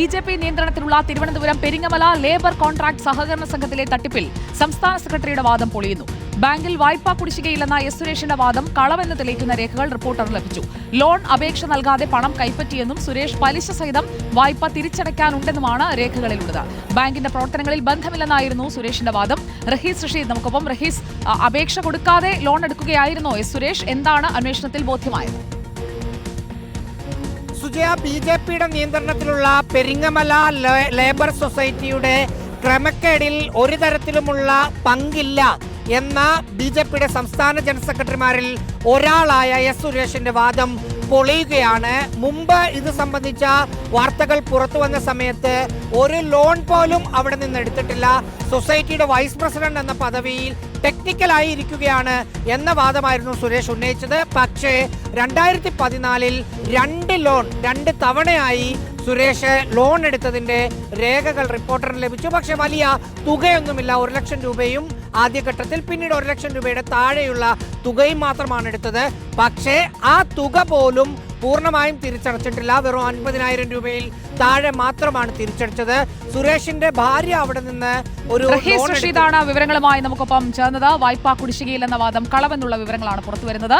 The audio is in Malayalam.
ബി ജെ പി നിയന്ത്രണത്തിലുള്ള തിരുവനന്തപുരം പെരിങ്ങമല ലേബർ കോൺട്രാക്ട് സഹകരണ സംഘത്തിലെ തട്ടിപ്പിൽ സംസ്ഥാന സെക്രട്ടറിയുടെ വാദം പൊളിയുന്നു. ബാങ്കിൽ വായ്പാ കുടിശ്ശികയില്ലെന്ന എസ് സുരേഷിന്റെ വാദം കളവെന്ന് തെളിയിക്കുന്ന രേഖകൾ റിപ്പോർട്ടർ ലഭിച്ചു. ലോൺ അപേക്ഷ നൽകാതെ പണം കൈപ്പറ്റിയെന്നും സുരേഷ് പലിശ സഹിതം വായ്പ തിരിച്ചടയ്ക്കാനുണ്ടെന്നുമാണ് രേഖകളിലുള്ളത്. ബാങ്കിന്റെ പ്രവർത്തനങ്ങളിൽ ബന്ധമില്ലെന്നായിരുന്നു സുരേഷിന്റെ വാദം. റഹീസ് റഷീദ് നമുക്കൊപ്പം. റഹീസ് അപേക്ഷ കൊടുക്കാതെ ലോൺ എടുക്കുകയായിരുന്നോ എസ് സുരേഷ്? എന്താണ് അന്വേഷണത്തിൽ ബോധ്യമായത്? സുജയ ബി ജെ പിയുടെ നിയന്ത്രണത്തിലുള്ള പെരിങ്ങമല ലേബർ സൊസൈറ്റിയുടെ ക്രമക്കേടിൽ ഒരു തരത്തിലുമുള്ള പങ്കില്ല എന്ന ബി ജെ പിയുടെ സംസ്ഥാന ജനറൽ സെക്രട്ടറിമാരിൽ ഒരാളായ എസ് സുരേഷിന്റെ വാദം പൊളിയുകയാണ്. മുമ്പ് ഇത് സംബന്ധിച്ച വാർത്തകൾ പുറത്തു വന്ന സമയത്ത് ഒരു ലോൺ പോലും അവിടെ നിന്ന് എടുത്തിട്ടില്ല. സൊസൈറ്റിയുടെ വൈസ് പ്രസിഡന്റ് എന്ന പദവിയിൽ ടെക്നിക്കലായി ഇരിക്കുകയാണ് എന്ന വാദമായിരുന്നു സുരേഷ് ഉന്നയിച്ചത്. പക്ഷേ രണ്ടായിരത്തി പതിനാലിൽ രണ്ട് ലോൺ രണ്ട് തവണയായി സുരേഷ് ലോൺ എടുത്തതിന്റെ രേഖകൾ റിപ്പോർട്ടറിന് ലഭിച്ചു. പക്ഷെ വലിയ തുകയൊന്നുമില്ല. ഒരു ലക്ഷം രൂപയും ആദ്യഘട്ടത്തിൽ പിന്നീട് ഒരു ലക്ഷം രൂപയുടെ താഴെയുള്ള തുകയും മാത്രമാണ് എടുത്തത്. പക്ഷേ ആ തുക പോലും പൂർണമായും തിരിച്ചടച്ചിട്ടില്ല. വെറും അൻപതിനായിരം രൂപയിൽ താഴെ മാത്രമാണ് തിരിച്ചടച്ചത്. സുരേഷിന്റെ ഭാര്യ അവിടെ നിന്ന് ഒരു. വിവരങ്ങളുമായി നമുക്കൊപ്പം ചേർന്നത്. വായ്പാ എന്ന വാദം കളവെന്നുള്ള വിവരങ്ങളാണ് പുറത്തുവരുന്നത്.